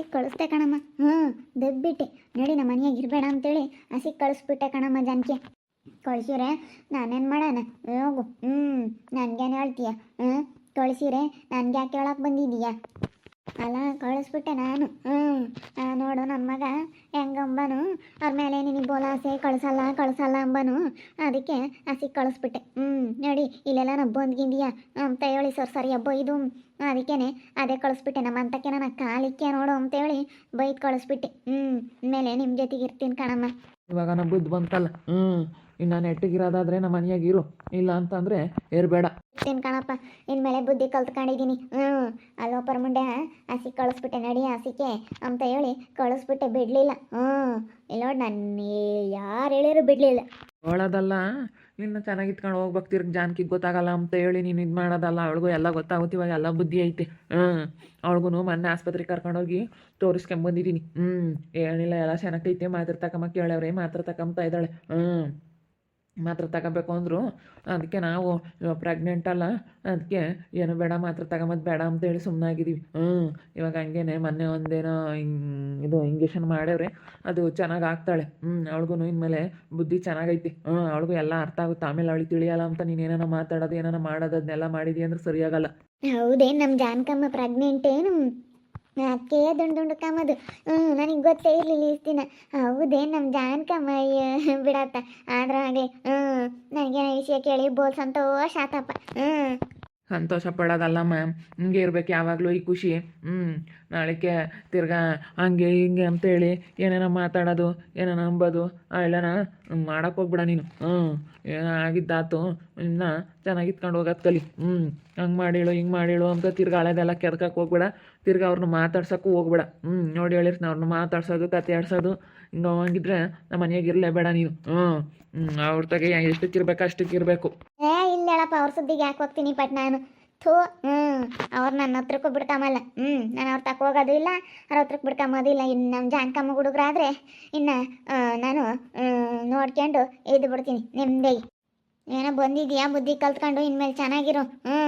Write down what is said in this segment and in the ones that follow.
ಹಸಿಗೆ ಕಳಿಸ್ದೆ ಕಣಮ್ಮ. ಹ್ಞೂ ದಬ್ಬಿಟ್ಟೆ. ನೋಡಿ ನಮ್ಮ ಮನೆಯಾಗ ಇರಬೇಡ ಅಂತೇಳಿ ಹಸಿಗೆ ಕಳಿಸ್ಬಿಟ್ಟೆ ಕಣಮ್ಮ ಜಾನಕಿ. ಕಳಿಸಿರೆ ನಾನೇನು ಮಾಡೋಣ? ಹೋಗು. ಹ್ಞೂ ನನಗೇನು ಹೇಳ್ತೀಯ? ಹ್ಞೂ ಕಳ್ಸಿರೆ ನನಗೆ ಯಾಕೆ ಹೇಳಕ್ಕೆ ಬಂದಿದ್ದೀಯಾ ಅಲ್ಲ, ಕಳಿಸ್ಬಿಟ್ಟೆ ನಾನು. ಹ್ಞೂ ನೋಡು ನನ್ನ ಮಗ ಹೆಂಗಂಬನು ಅವ್ರ ಮೇಲೆ ನಿನಗೆ ಬೋಲಾಸೆ ಕಳ್ಸಲ್ಲ ಕಳ್ಸಲ್ಲ ಅಂಬನು ಅದಕ್ಕೆ ಹಸಿಗೆ ಕಳಿಸ್ಬಿಟ್ಟೆ. ಹ್ಞೂ ನೋಡಿ, ಇಲ್ಲೆಲ್ಲ ನಾನು ಬಂದ್ಗಿಂದೀಯ ಅಂತ ಹೇಳಿ ಸರ್, ಸರಿ ಹಬ್ಬ ಇದು. ಅದಕ್ಕೇನೆ, ಅದೇ ಕಳಿಸ್ಬಿಟ್ಟೆ. ನಮ್ಮ ಅಂತಕ್ಕೆ ನನ್ನ ಕಾಲಿಕ್ಕೆ ನೋಡು ಅಂತೇಳಿ ಬೈದು ಕಳಿಸ್ಬಿಟ್ಟೆ. ಹ್ಞೂ ಮೇಲೆ ನಿಮ್ಮ ಜೊತೆಗೆ ಇರ್ತೀನಿ ಕಣಮ್ಮ. ಇವಾಗ ನಮ್ಮ ಬುದ್ಧಿ ಬಂತಲ್ಲ. ಹ್ಞೂ ಇನ್ನು ನೆಟ್ಟಿಗಿರೋದಾದ್ರೆ ನಮ್ಮ ಮನೆಯಾಗ ಇರು. ಇಲ್ಲ ಅಂತಂದರೆ ಇರಬೇಡ ಕಾಣಪ್ಪ ಕಣಪ್ಪ. ಇನ್ಮೇಲೆ ಬುದ್ಧಿ ಕಲ್ತ್ಕೊಂಡಿದ್ದೀನಿ ಹ್ಞೂ. ಅಲ್ಲೋಪರ ಮುಂಡೆ ಹಸಿ ಕಳಿಸ್ಬಿಟ್ಟೆ ನಡಿ ಹಸಿಕೆ ಅಂತ ಹೇಳಿ ಕಳಿಸ್ಬಿಟ್ಟೆ ಬಿಡ್ಲಿಲ್ಲ. ಹ್ಞೂ. ಇಲ್ಲ ನೋಡಿ ನಾನು ಯಾರು ಹೇಳಿದ್ರು ಬಿಡಲಿಲ್ಲ. ಅವಳದಲ್ಲ ನಿನ್ನ ಚೆನ್ನಾಗಿ ಇಟ್ಕೊಂಡು ಹೋಗ್ಬೇಕು ತಿರ್ಗಿ ಜಾನಕಿಗೆ ಗೊತ್ತಾಗಲ್ಲ ಅಂತ ಹೇಳಿ ನೀನು ಇದು ಮಾಡೋದಲ್ಲ, ಅವಳಿಗೂ ಎಲ್ಲ ಗೊತ್ತಾಗುತ್ತೆ, ಇವಾಗ ಎಲ್ಲ ಬುದ್ಧಿ ಐತೆ. ಹ್ಞೂ ಅವಳಿಗೂ ಮೊನ್ನೆ ಆಸ್ಪತ್ರೆಗೆ ಕರ್ಕೊಂಡೋಗಿ ತೋರಿಸ್ಕೊಂಬಂದಿದ್ದೀನಿ ಹ್ಞೂ ಏನಿಲ್ಲ, ಎಲ್ಲ ಚೆನ್ನಾಗೈತೆ ಮಾತ್ರ ತಗೊಂಬ ಕೇಳವ್ರೆ, ಮಾತ್ರ ಇದ್ದಾಳೆ. ಹ್ಞೂ ಮಾತ್ರ ತಗೋಬೇಕು ಅಂದರು, ಅದಕ್ಕೆ ನಾವು ಪ್ರೆಗ್ನೆಂಟ್ ಅಲ್ಲ, ಅದಕ್ಕೆ ಏನು ಬೇಡ ಮಾತ್ರ ತಗೊಂಬದು ಬೇಡ ಅಂತೇಳಿ ಸುಮ್ಮನಾಗಿದ್ದೀವಿ ಹ್ಞೂ ಇವಾಗ ಹಂಗೇನೆ ಮೊನ್ನೆ ಒಂದೇನೋ ಇದು ಇಂಜೆಕ್ಷನ್ ಮಾಡ್ಯವ್ರೆ, ಅದು ಚೆನ್ನಾಗಿ ಆಗ್ತಾಳೆ. ಹ್ಞೂ ಅವಳಿಗೂ ಇನ್ಮೇಲೆ ಬುದ್ಧಿ ಚೆನ್ನಾಗೈತಿ. ಹ್ಞೂ ಅವಳಿಗೂ ಎಲ್ಲ ಅರ್ಥ ಆಗುತ್ತೆ. ಆಮೇಲೆ ಅವಳಿಗೆ ತಿಳಿಯಲ್ಲ ಅಂತ ನೀನು ಏನಾನ ಮಾತಾಡೋದು, ಏನಾನ ಮಾಡೋದು, ಅದನ್ನೆಲ್ಲ ಮಾಡಿದಿ ಅಂದ್ರೆ ಸರಿಯಾಗಲ್ಲ. ಹೌದೇ ನಮ್ಮ ಜಾನಕಮ್ಮ ಪ್ರೆಗ್ನೆಂಟ್ ಏನು? ಅದಕ್ಕೆ ದುಂಡು ದುಂಡು ಕಮ್ಮದು ಹ್ಞೂ ನನಗೆ ಗೊತ್ತೇ ಇರಲಿಲ್ಲ ಇಷ್ಟು ದಿನ. ಹೌದೇ ನಮ್ಮ ಜಾನಕಮ್ಮ ಬಿಡತ್ತ ಆದ್ರೆ ಹಾಗೆ ಹ್ಞೂ ನನಗೆ ವಿಷಯ ಕೇಳಿ ಬೋಲ್ ಸಂತೋಷ ಆತಪ್ಪ. ಹ್ಞೂ ಸಂತೋಷ ಪಡೋದಲ್ಲ, ಮ್ಯಾಮ್. ಹಿಂಗೆ ಇರ್ಬೇಕು ಯಾವಾಗಲೂ ಈ ಖುಷಿ. ಹ್ಞೂ ನಾಳೆಗೆ ತಿರ್ಗಾ ಹಂಗೆ ಹಿಂಗೆ ಅಂತೇಳಿ ಏನೇನೋ ಮಾತಾಡೋದು, ಏನೇನೋ ಅಂಬೋದು. ಅವೆಲ್ಲನ ಮಾಡಕ್ಕೆ ಹೋಗ್ಬಿಡ ನೀನು. ಹ್ಞೂ ಏನೋ ಆಗಿದ್ದಾತು. ಇನ್ನ ಚೆನ್ನಾಗಿ ಇತ್ಕೊಂಡು ಹೋಗೋದು ಕಲಿ. ಹ್ಞೂ ಹಂಗೆ ಮಾಡಿಳು, ಹಿಂಗೆ ಮಾಡಿಳು ಅಂತ ತಿರ್ಗಿ ಹಳೆದೆಲ್ಲ ಕೆರ್ಕಕ್ಕೆ ಹೋಗ್ಬೇಡ. ತಿರ್ಗಾ ಅವ್ರನ್ನ ಮಾತಾಡ್ಸೋಕ್ಕೂ ಹೋಗ್ಬೇಡ. ಹ್ಞೂ ನೋಡಿ ಹೇಳಿರ್ತೀನಿ ಅವ್ರನ್ನ ಮಾತಾಡ್ಸೋದು, ಕತೆ ಆಡ್ಸೋದು. ಹಿಂಗೆ ಹೋಗಿದ್ರೆ ನಮ್ಮ ಮನೆಯಾಗ ಇರಲೇಬೇಡ ನೀನು. ಹ್ಞೂ ಹ್ಞೂ ಅವ್ರ ತಗೆ ಎಷ್ಟಕ್ಕೆ ಇರ್ಬೇಕು ಹೇಳಪ್ಪ, ಅವ್ರ ಸುದ್ದಿಗೆ ಯಾಕೆ ಹೋಗ್ತೀನಿ ಬಟ್ ನಾನು. ಥೂ ಹ್ಞೂ ಅವ್ರು ನನ್ನ ಹತ್ರಕ್ಕೂ ಬಿಡ್ಕೊಂಬಲ್ಲ ಹ್ಞೂ ನಾನು ಅವ್ರ ತಕ್ಕ ಹೋಗೋದು ಇಲ್ಲ, ಅವ್ರ ಹತ್ರಕ್ಕೆ ಬಿಡ್ಕೊಂಬೋದು ಇಲ್ಲ. ಇನ್ನು ನಮ್ಮ ಜಾನ್ಕಮ್ಮ ಹುಡುಗರಾದ್ರೆ, ಇನ್ನು ನಾನು ನೋಡ್ಕೊಂಡು ಎದ್ದು ಬಿಡ್ತೀನಿ. ನಿಮ್ಮದೇ ಏನೋ ಬಂದಿದ್ಯಾ ಬುದ್ಧಿ ಕಲ್ತ್ಕೊಂಡು, ಇನ್ಮೇಲೆ ಚೆನ್ನಾಗಿರು. ಹ್ಞೂ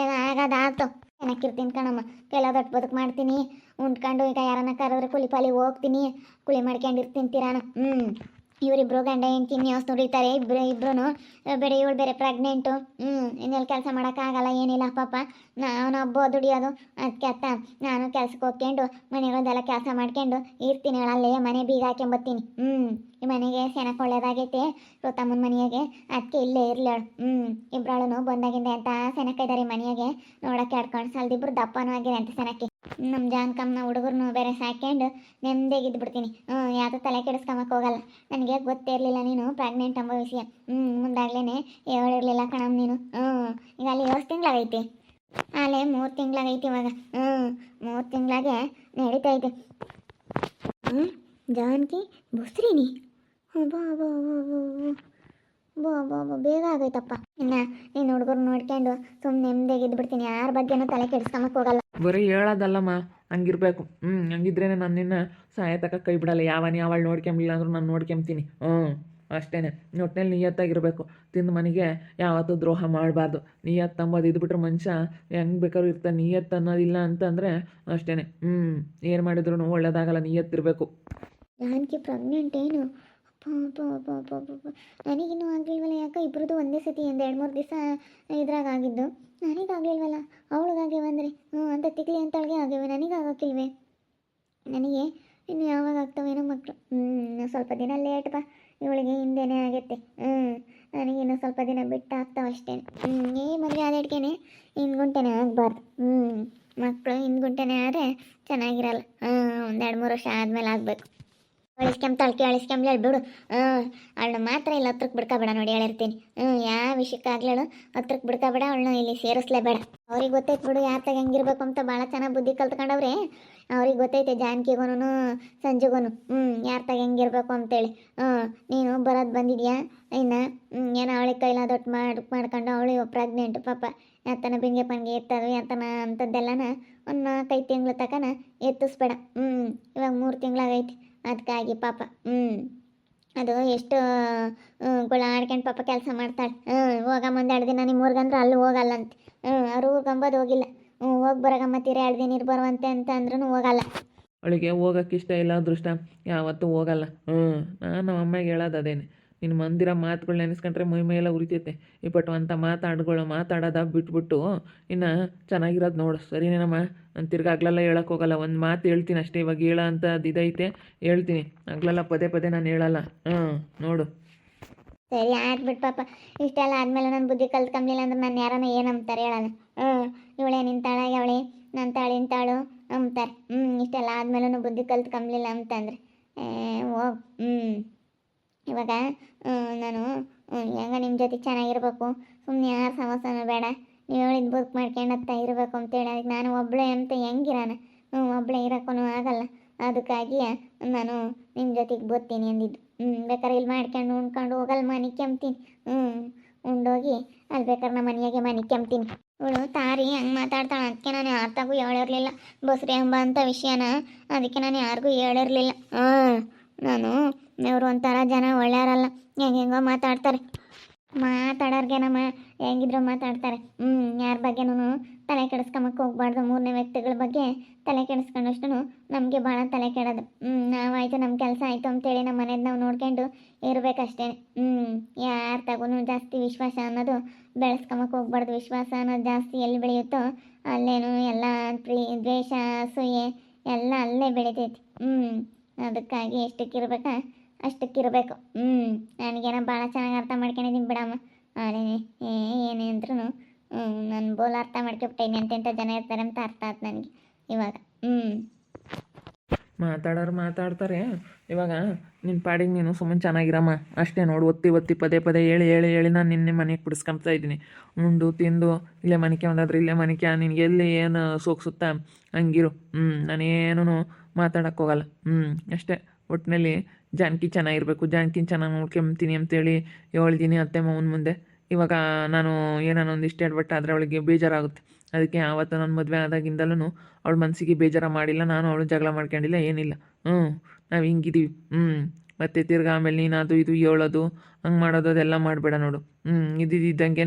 ಏನೋ ಆಗೋದಾಯ್ತು ಚೆನ್ನಾಗಿರ್ತೀನಿ ಕಣಮ್ಮ. ಕೆಲದೊಟ್ಟು ಬದುಕು ಮಾಡ್ತೀನಿ. ಉಂಡ್ಕೊಂಡು ಈಗ ಯಾರನ್ನ ಕರೆದ್ರೆ ಕುಲಿಪಾಲಿ ಹೋಗ್ತೀನಿ. ಕೂಲಿ ಮಾಡ್ಕೊಂಡಿರ್ತೀನಿ ತಿರಾನ. ಹ್ಞೂ ಇವರಿಬ್ರು ಗಂಡ ಹೆಂಡ್ತಿ ನ್ಯೂಸ್ ನೋಡಿರ್ತಾರೆ ಇಬ್ರು ಇಬ್ರು ಬೇರೆ ಇವಳು ಬೇರೆ ಪ್ರೆಗ್ನೆಂಟು ಹ್ಞೂ ಇನ್ನೆಲ್ಲಿ ಕೆಲಸ ಮಾಡೋಕ್ಕಾಗಲ್ಲ ಏನಿಲ್ಲ ಪಾಪ. ನಾನು ಒಬ್ಬ ದುಡಿಯೋದು. ಅದಕ್ಕೆ ಅತ್ತ, ನಾನು ಕೆಲ್ಸಕ್ಕೆ ಹೋಗ್ಕೊಂಡು ಮನೆಗಳದೆಲ್ಲ ಕೆಲಸ ಮಾಡ್ಕೊಂಡು, ಇರ್ತೀನಿ, ಅಲ್ಲೇ ಮನೆ ಬೀಗ ಹಾಕೊಂಬತ್ತೀನಿ ಹ್ಞೂ ಈ ಮನೆಗೆ ಸೆನಕ್ಕೆ ಒಳ್ಳೇದಾಗೈತೆ. ರೋತಮ್ಮನ ಮನೆಯಾಗೆ. ಅದಕ್ಕೆ ಇಲ್ಲೇ ಇರ್ಲಿ ಅವಳು. ಹ್ಞೂ ಇಬ್ಬರಾಳು ಬಂದಾಗಿಂದ ಅಂತ ಸೆನಕ ಇದ್ದಾರೆ ಮನೆಯಾಗೆ. ನೋಡಕ್ಕೆ ಆಡ್ಕೊಂಡು ಸಲ್ದಿಬ್ರು ದಪ್ಪನೂ ಆಗಿದೆ ಅಂತ ಸೆನಕ್ಕೆ ನಮ್ಮ ಜಾನ್ಕಮ್ಮನ ಹುಡುಗರ್ನು ಬೇರೆ ಸಾಕ್ಯಂಡು ನೆಮ್ಮದಿಯಾಗಿದ್ದು ಬಿಡ್ತೀನಿ ಹ್ಞೂ ಯಾವುದೋ ತಲೆ ಕೆಡಿಸ್ಕೊಂಬಕ್ಕೆ ಹೋಗಲ್ಲ. ನನಗೆ ಗೊತ್ತೇ ಇರಲಿಲ್ಲ ನೀನು ಪ್ರೆಗ್ನೆಂಟ್ ಎಂಬ ವಿಷಯ. ಹ್ಞೂ ಮುಂದಾಗ್ಲೇ ಹೇಳಿರಲಿಲ್ಲ ಕಣಮ್ಮ ನೀನು. ಹ್ಞೂ ಈಗ ಅಲ್ಲಿ ಏಳು ತಿಂಗಳಾಗೈತಿ. ಅಲ್ಲೇ ಮೂರು ತಿಂಗಳಾಗೈತಿ ಇವಾಗ. ಹ್ಞೂ ಮೂರು ತಿಂಗಳಾಗೆ ಹ್ಞೂ ಜಾನಕಿ, ಬುಸ್ರಿನಿ. ಬಾ ಬಾ ಬಾ ಬಾ ಬಾ ಬಾ ಬಾ ಬೇಗ ಆಗೈತಪ್ಪ ಇನ್ನು ನೀನು ಹುಡುಗರು ನೋಡ್ಕೊಂಡು ಸುಮ್ಮನೆ ನೆಮ್ಮದಿಯಾಗಿ ಬಿಡ್ತೀನಿ ಯಾರ ಬಗ್ಗೆನೂ ತಲೆ ಕೆಡಿಸ್ಕೊಂಬಕ್ಕೆ ಹೋಗಲ್ಲ ಬರೀ ಹೇಳೋದಲ್ಲಮ್ಮ ಹಂಗಿರ್ಬೇಕು ಹ್ಮ್ ಹಂಗಿದ್ರೇನೆ ನಾನು ನಿನ್ನ ಸಾಯತಕ ಕೈ ಬಿಡಲ್ಲ ಯಾವನಿ ಅವಳು ನೋಡ್ಕೊಂಬಿಲ್ಲ ಅಂದ್ರೂ ನಾನು ನೋಡ್ಕೊಂತೀನಿ ಹ್ಞೂ ಅಷ್ಟೇ ಒಟ್ಟಿನಲ್ಲಿ ನಿಯತ್ತಾಗಿರಬೇಕು ತಿಂದ ಮನೆಗೆ ಯಾವತ್ತೂ ದ್ರೋಹ ಮಾಡಬಾರ್ದು ನಿಯತ್ತು ಅಂಬೋದು ಇದ್ಬಿಟ್ರೆ ಮನುಷ್ಯ ಹೆಂಗ್ ಬೇಕಾದ್ರೂ ಇರ್ತ ನಿಯತ್ತು ಅನ್ನೋದಿಲ್ಲ ಅಂತಂದ್ರೆ ಅಷ್ಟೇನೆ ಹ್ಞೂ ಏನು ಮಾಡಿದ್ರು ಒಳ್ಳೇದಾಗಲ್ಲ ನಿಯತ್ತಿರಬೇಕು ಜಾನಕಿ ಪ್ರೆಗ್ನೆಂಟ್ ಏನು ನನಗಿನ್ನೂ ಆಗಲಿಲ್ವಲ್ಲ ಯಾಕೆ? ಇಬ್ಬರದ್ದು ಒಂದೇ ಸತಿ ಒಂದು ಎರಡು ಮೂರು ದಿವಸ ಇದ್ರಾಗ ಆಗಿದ್ದು. ನನಗಾಗಲಿಲ್ವಲ್ಲ ಅವಳಿಗಾಗ್ಯವ ಬಂದರೆ. ಹ್ಞೂ ಅಂತ ತಿಕ್ಲಿ ಅಂತಳಿಗೆ ಆಗ್ಯವೆ. ನನಗಾಗಕ್ಕಿಲ್ವೆ ನನಗೆ ಇನ್ನು ಯಾವಾಗ ಆಗ್ತವೇನೋ ಮಕ್ಕಳು ಹ್ಞೂ ಸ್ವಲ್ಪ ದಿನ ಲೇಟ್ ಬಾ. ಇವಳಿಗೆ ಹಿಂದೆನೇ ಆಗುತ್ತೆ. ಹ್ಞೂ ನನಗೆ ಇನ್ನೂ ಸ್ವಲ್ಪ ದಿನ ಬಿಟ್ಟು ಆಗ್ತಾವೆ ಅಷ್ಟೇ. ಹ್ಞೂ ಏ, ಮದುವೆ ಆದಡ್ಕೇನೆ ಹಿಂದ್ಗುಂಟೆನೇ ಆಗಬಾರ್ದು. ಹ್ಞೂ ಮಕ್ಕಳು ಹಿಂದ್ಗುಂಟೆನೇ ಆದರೆ ಚೆನ್ನಾಗಿರಲ್ಲ. ಹ್ಞೂ ಒಂದೆರಡು ಮೂರು ವರ್ಷ ಆದಮೇಲೆ ಆಗಬೇಕು. ಅಳಿಸ್ಕೊಂಬ್ತಾಳ್ಕೆ ಅಳಿಸ್ಕೊಂಬ್ಲಿ ಬಿಡು. ಹ್ಞೂ ಅವಳನ್ನ ಮಾತ್ರ ಇಲ್ಲಿ ಹತ್ರಕ್ಕೆ ಬಿಡ್ಕೊಬೇಡ ನೋಡಿ ಹೇಳಿರ್ತೀನಿ ಹ್ಞೂ, ಯಾವ ವಿಷಯಕ್ಕಾಗ್ಲೇಳು ಹತ್ರಕ್ಕೆ ಬಿಡ್ಕೊಬೇಡ ಅವಳನ್ನ ಇಲ್ಲಿ ಸೇರಿಸ್ಲೇಬೇಡ ಅವ್ರಿಗೆ ಗೊತ್ತೈತೆ ಬಿಡು, ಯಾರ ತಗ ಹೆಂಗಿರ್ಬೇಕು ಅಂತ ಭಾಳ ಚೆನ್ನಾಗಿ ಬುದ್ಧಿ ಕಲ್ತ್ಕೊಂಡವ್ರೆ. ಅವ್ರಿಗೆ ಗೊತ್ತೈತೆ ಜಾನಕಿಗೂನು ಸಂಜೆಗೂ ಹ್ಞೂ, ಯಾರ ತಗ ಹೆಂಗಿರ್ಬೇಕು ಅಂತೇಳಿ. ಹ್ಞೂ, ನೀನು ಬರೋದು ಬಂದಿದ್ಯಾ? ಇನ್ನು ಏನೋ ಅವಳಿಗೆ ಕೈಲಾದೊಟ್ಟು ಮಾಡಿ, ಮಾಡ್ಕೊಂಡು ಅವಳಿಗೆ ಪ್ರೆಗ್ನೆಂಟ್ ಪಾಪ. ಯಾತನ ಬಿಂಗೆ ಪಂಗೆ ಎತ್ತದು ಯಾತನ ಅಂಥದ್ದೆಲ್ಲನ ಒಂದು ನಾಲ್ಕೈದು ತಿಂಗಳ ತಕನ ಎತ್ತಿಸ್ಬೇಡ. ಹ್ಞೂ, ಇವಾಗ ಮೂರು ತಿಂಗಳಾಗೈತಿ ಅದಕ್ಕಾಗಿ ಪಾಪ ಹ್ಞೂ ಅದು ಎಷ್ಟು ಆಡ್ಕೊಂಡು ಪಾಪ ಕೆಲಸ ಮಾಡ್ತಾಳೆ. ಹ್ಞೂ ಹೋಗಮ್ಮ ಒಂದು ಎರಡು ದಿನ ನಿಮ್ಮ ಊರ್ಗಂದ್ರೆ ಅಲ್ಲಿ ಹೋಗಲ್ಲ ಅಂತ. ಹ್ಞೂ ಅವ್ರು ಊರ್ಗಂಬೋದು ಹೋಗಿಲ್ಲ. ಹ್ಞೂ ಹೋಗಿ ಬರಗಮ್ಮ ತೀರ ಎರಡು ದಿನ ಇರು ಬರುವಂತೆ ಅಂತ ಅಂದ್ರೂ ಹೋಗಲ್ಲ. ಅವಳಿಗೆ ಹೋಗೋಕ್ಕೆ ಇಷ್ಟ ಇಲ್ಲ ಅದೃಷ್ಟ ಯಾವತ್ತೂ ಹೋಗಲ್ಲ. ಹ್ಞೂ ನಾನು ನಮ್ಮ ಅಮ್ಮಗೆ ಹೇಳೋದು ಅದೇನೆ. ನಿನ್ನ ಮಂದಿರ ಮಾತುಗಳು ನೆನೆಸ್ಕೊಂಡ್ರೆ ಮೈ ಮೈಯೆಲ್ಲ ಉರಿತೈತೆ. ಈ ಪಟ್ಟು ಅಂಥ ಮಾತಾಡ್ಗಳು, ಮಾತಾಡೋದ ಬಿಟ್ಬಿಟ್ಟು ಇನ್ನು ಚೆನ್ನಾಗಿರೋದು ನೋಡು. ಸರಿನೇನಮ್ಮ? ನಾನು ತಿರ್ಗಿ ಆಗ್ಲೆಲ್ಲ ಹೇಳಕ್ಕೆ ಹೋಗಲ್ಲ, ಒಂದು ಮಾತು ಹೇಳ್ತೀನಿ ಅಷ್ಟೇ, ಇವಾಗ ಹೇಳ ಅಂತ ಇದೈತೆ, ಹೇಳ್ತೀನಿ. ಆಗ್ಲೆಲ್ಲ ಪದೇ ಪದೇ ನಾನು ಹೇಳಲ್ಲ. ಹ್ಮ್, ನೋಡು. ಸರಿ ಆಯ್ತು ಬಿಡು ಪಾಪ. ಇಷ್ಟೆಲ್ಲ ಆದಮೇಲೆ ನನ್ನ ಬುದ್ಧಿ ಕಲ್ತ್ಕೊಂಬಿಲ್ಲ ಅಂದ್ರೆ ನಾನು ಯಾರನ್ನ ಏನು ಅಂತಾರೆ ಹೇಳಲ್ಲ. ಹ್ಞೂ ಇವಳೇ ನಿಂತಾಳ ಅವಳೆ ನನ್ನ ತಾಳು ಇಂತಾಳು ಅಂತಾರೆ ಹ್ಞೂ ಇಷ್ಟೆಲ್ಲ ಆದ್ಮೇಲೆ ಬುದ್ಧಿ ಕಲ್ತ್ಕೊಂಬ್ಲಿಲ್ಲ ಅಂತಂದ್ರೆ. ಓ ಹ್ಞೂ ಇವಾಗ ನಾನು ಹೆಂಗ ನಿಮ್ಮ ಜೊತೆ ಚೆನ್ನಾಗಿರ್ಬೇಕು? ಸುಮ್ಮನೆ ಯಾರು ಸಮಸ್ಯೆನೂ ಬೇಡ. ನೀವು ಹೇಳಿದ ಬದುಕು ಮಾಡ್ಕೊಂಡತ್ತ ಇರಬೇಕು ಅಂತೇಳಿ ಅದಕ್ಕೆ ನಾನು ಒಬ್ಬಳೇ ಅಂತ ಹೆಂಗಿರಾನ? ಹ್ಞೂ ಒಬ್ಬಳೇ ಇರೋಕ್ಕೂ ಆಗಲ್ಲ. ಅದಕ್ಕಾಗಿ ನಾನು ನಿಮ್ಮ ಜೊತೆಗೆ ಬರ್ತೀನಿ ಅಂದಿದ್ದು. ಹ್ಞೂ ಬೇಕಾದ್ರೆ ಇಲ್ಲಿ ಮಾಡ್ಕೊಂಡು ಉಣ್ಕೊಂಡು ಹೋಗಲ್ಲ ಕೆಮ್ತೀನಿ. ಹ್ಞೂ ಉಂಡೋಗಿ ಅಲ್ಲಿ ಬೇಕಾದ್ರೆ ನಮ್ಮ ಮನೆಯಾಗೆ ಕೆಮ್ತೀನಿ. ಇವಳು ತಾರಿ ಹಂಗೆ ಮಾತಾಡ್ತಾಳೆ. ಅದಕ್ಕೆ ನಾನು ಯಾರ್ತಾಗೂ ಹೇಳಿರಲಿಲ್ಲ. ಬಸ್ರಿ ಎಂಬ ಅಂತ ವಿಷಯನ. ಅದಕ್ಕೆ ನಾನು ಯಾರಿಗೂ ಹೇಳಿರಲಿಲ್ಲ. ಹಾಂ, ನಾನು ಇವರು ಒಂಥರ ಜನ ಒಳ್ಳೆಯವರಲ್ಲ. ಹೆಂಗೆಂಗೋ ಮಾತಾಡ್ತಾರೆ. ಮಾತಾಡೋರ್ಗೆ ನಮ್ಮ ಹೆಂಗಿದ್ರು ಮಾತಾಡ್ತಾರೆ. ಹ್ಞೂ ಯಾರ ಬಗ್ಗೆನೂ ತಲೆ ಕೆಡಿಸ್ಕೊಂಬಕ್ಕೆ ಹೋಗ್ಬಾರ್ದು. ಮೂರನೇ ವ್ಯಕ್ತಿಗಳ ಬಗ್ಗೆ ತಲೆ ಕೆಡಿಸ್ಕೊಂಡಷ್ಟು ನಮಗೆ ಭಾಳ ತಲೆ ಕೆಡೋದು. ಹ್ಞೂ ನಾವಾಯಿತು ನಮ್ಮ ಕೆಲಸ ಆಯಿತು ಅಂತೇಳಿ ನಮ್ಮ ಮನೇದು ನಾವು ನೋಡ್ಕೊಂಡು ಇರಬೇಕಷ್ಟೇ. ಹ್ಞೂ ಯಾರ ತಗೂ ಜಾಸ್ತಿ ವಿಶ್ವಾಸ ಅನ್ನೋದು ಬೆಳೆಸ್ಕೊಂಬಕ್ಕೆ ಹೋಗ್ಬಾರ್ದು. ವಿಶ್ವಾಸ ಅನ್ನೋದು ಜಾಸ್ತಿ ಎಲ್ಲಿ ಬೆಳೆಯುತ್ತೋ ಅಲ್ಲೇನು ಎಲ್ಲ ಪ್ರೀ, ದ್ವೇಷ, ಅಸೂಯೆ ಎಲ್ಲ ಅಲ್ಲೇ ಬೆಳಿತೈತಿ. ಹ್ಞೂ ಅದಕ್ಕಾಗಿ ಎಷ್ಟಕ್ಕಿರ್ಬೇಕಾ ಅಷ್ಟಕ್ಕಿರಬೇಕು. ಹ್ಞೂ ನನಗೇನೋ ಭಾಳ ಚೆನ್ನಾಗಿ ಅರ್ಥ ಮಾಡ್ಕೊಂಡಿದ್ದೀನಿ ಬಿಡಮ್ಮ. ಅದೇ ಏ ಏನೇ ಅಂದ್ರೂ ನನ್ನ ಬೋಲ್ ಅರ್ಥ ಮಾಡ್ಕೊಬಿಟ್ಟೇನೆ ಅಂತೆಂಥ ಜನ ಇರ್ತಾರೆ ಅಂತ ಅರ್ಥ ಆಯ್ತು ನನಗೆ ಇವಾಗ. ಹ್ಞೂ ಮಾತಾಡೋರು ಮಾತಾಡ್ತಾರೆ. ಇವಾಗ ನಿನ್ನ ಪಾಡಿಗೆ ನೀನು ಸುಮ್ಮನೆ ಚೆನ್ನಾಗಿರಮ್ಮ. ಅಷ್ಟೇ ನೋಡು ಒತ್ತಿ ಒತ್ತಿ ಪದೇ ಪದೇ ಹೇಳಿ ಹೇಳಿ ಹೇಳಿ ನಾನು ನಿನ್ನೆ ಮನೆಗೆ ಬಿಡಿಸ್ಕೊಂತ ಇದ್ದೀನಿ. ಉಂಡು ತಿಂದು ಇಲ್ಲೇ ಮನೆಗೆ ಒಂದಾದ್ರೆ ಇಲ್ಲೇ ಮನೆಗೆ ನಿನಗೆ ಎಲ್ಲಿ ಏನು ಸೋಗಿಸುತ್ತಾ? ಹಂಗಿರು. ಹ್ಞೂ ನಾನೇನು ಮಾತಾಡೋಕ್ಕೋಗಲ್ಲ ಹ್ಞೂ ಅಷ್ಟೇ. ಒಟ್ಟಿನಲ್ಲಿ ಜಾನಕಿ ಚೆನ್ನಾಗಿರ್ಬೇಕು ಜಾನಕಿನ ಚೆನ್ನಾಗಿ ನೋಡ್ಕೊಂತೀನಿ ಅಂತೇಳಿ ಹೇಳಿದ್ದೀನಿ ಅತ್ತೆ ಮಾವನ ಮುಂದೆ. ಇವಾಗ ನಾನು ಏನಾನ ಒಂದಿಷ್ಟು ಹೇಳ್ಬಿಟ್ಟು ಆದರೆ ಅವಳಿಗೆ ಬೇಜಾರಾಗುತ್ತೆ. ಅದಕ್ಕೆ ಆವತ್ತು ನನ್ನ ಮದುವೆ ಆದಾಗಿಂದಲೂ ಅವಳ ಮನಸ್ಸಿಗೆ ಬೇಜಾರ ಮಾಡಿಲ್ಲ. ನಾನು ಅವಳು ಜಗಳ ಮಾಡ್ಕೊಂಡಿಲ್ಲ, ಏನಿಲ್ಲ. ಹ್ಞೂ ನಾವು ಹಿಂಗಿದ್ದೀವಿ ಹ್ಞೂ ಮತ್ತೆ ತಿರ್ಗಿ ಆಮೇಲೆ ನೀನು ಅದು ಇದು ಹೇಳೋದು, ಹಂಗೆ ಮಾಡೋದು ಅದೆಲ್ಲ ಮಾಡಬೇಡ ನೋಡು. ಹ್ಞೂ ಇದ್ದಿದ್ದಂಗೆ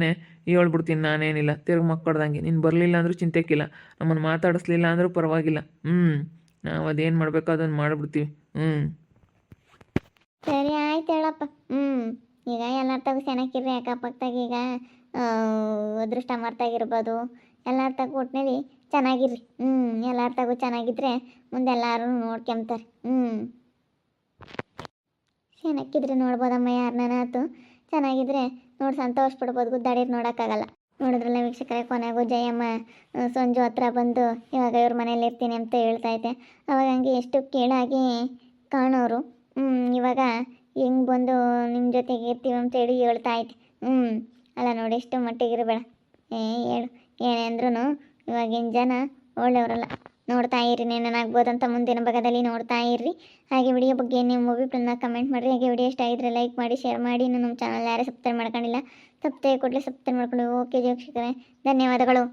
ಹೇಳ್ಬಿಡ್ತೀನಿ ನಾನೇನಿಲ್ಲ. ತಿರ್ಗಿ ಮಕ್ಕಳ್ದಂಗೆ ನೀನು ಬರಲಿಲ್ಲ ಅಂದರೂ ಚಿಂತೆಕ್ಕಿಲ್ಲ ನಮ್ಮನ್ನು ಮಾತಾಡಿಸ್ಲಿಲ್ಲ ಅಂದರೂ ಪರವಾಗಿಲ್ಲ. ಹ್ಞೂ ನಾವು ಅದೇನು ಮಾಡಬೇಕು ಅದನ್ನು ಮಾಡಿಬಿಡ್ತೀವಿ. ಹ್ಞೂ ಸರಿ, ಆಯ್ತು ಹೇಳಪ್ಪ. ಹ್ಞೂ ಈಗ ಎಲ್ಲರ ಚೆನ್ನಾಗಿರ್ರಿ ಅಕ್ಕಪಕ್ಕದಾಗ ಈಗ ಅದೃಷ್ಟ ಮರ್ತಾಗಿರ್ಬೋದು ಎಲ್ಲರ ತಗೋ ಒಟ್ಟಿನಲ್ಲಿ ಚೆನ್ನಾಗಿರ್ರಿ. ಹ್ಞೂ ಎಲ್ಲರ ತಗು ಚೆನ್ನಾಗಿದ್ರೆ ಮುಂದೆ ಎಲ್ಲರೂ ನೋಡ್ಕೊಂತಾರೆ ಹ್ಞೂ ಚೆನ್ನಾಗಿದ್ರೆ ನೋಡ್ಬೋದಮ್ಮ ಯಾರನ್ನ ಆತು. ಚೆನ್ನಾಗಿದ್ರೆ ನೋಡಿ ಸಂತೋಷ ಪಡ್ಬೋದು, ಗುದ್ದಾಡಿರ್ ನೋಡೋಕ್ಕಾಗಲ್ಲ. ನೋಡಿದ್ರಲ್ಲ ವೀಕ್ಷಕರೇ, ಕೊನೆಗೂ ಜಯಮ್ಮ ಸಂಜು ಹತ್ರ ಬಂದು ಇವಾಗ ಇವ್ರ ಮನೇಲಿ ಇರ್ತೀನಿ ಅಂತ ಹೇಳ್ತಾ ಇದ್ದೆ. ಅವಾಗ ಹಂಗೆ ಎಷ್ಟು ಕೀಳಾಗಿ ಕಾಣೋರು. ಇವಾಗ ಹೆಂಗೆ ಬಂದು ನಿಮ್ಮ ಜೊತೆಗೆ ಇರ್ತೀವಿ ಅಂತ ಹೇಳಿ ಹೇಳ್ತಾ ಇದ್ದೆ. ಹ್ಞೂ ಅಲ್ಲ ನೋಡಿ ಎಷ್ಟು ಮಟ್ಟಿಗೆ ಇರಬೇಡ ಏ, ಹೇಳು. ಏನೇ ಅಂದ್ರೂ ಇವಾಗಿನ ಜನ ಒಳ್ಳೆಯವರಲ್ಲ ನೋಡ್ತಾ ಇರಿ ಏನೇನಾಗ್ಬೋದಂತ ಮುಂದಿನ ಭಾಗದಲ್ಲಿ ನೋಡ್ತಾ ಇರ್ರಿ ಹಾಗೆ ವಿಡಿಯೋ ಬಗ್ಗೆ ನಿಮ್ಮ ಅಭಿಪ್ರಾಯನ ಕಮೆಂಟ್ ಮಾಡಿರಿ. ಹಾಗೆ ವಿಡಿಯೋ ಇಷ್ಟ ಆಗಿದ್ರೆ ಲೈಕ್ ಮಾಡಿ ಶೇರ್ ಮಾಡಿ. ಇನ್ನು ನಮ್ಮ ಚಾನಲ್ ಯಾರೇ ಸಬ್ಸ್ಕ್ರೈಬ್ ಮಾಡ್ಕೊಂಡಿಲ್ಲ ಸಬ್ಸ್ಕ್ರೈಬ್ ಕೊಡಲಿ ಸಬ್ಸ್ಕ್ರೈಬ್ ಮಾಡ್ಕೊಂಡು ಓಕೆ ಜೋಕ್ಷಿಕರೇ ಧನ್ಯವಾದಗಳು.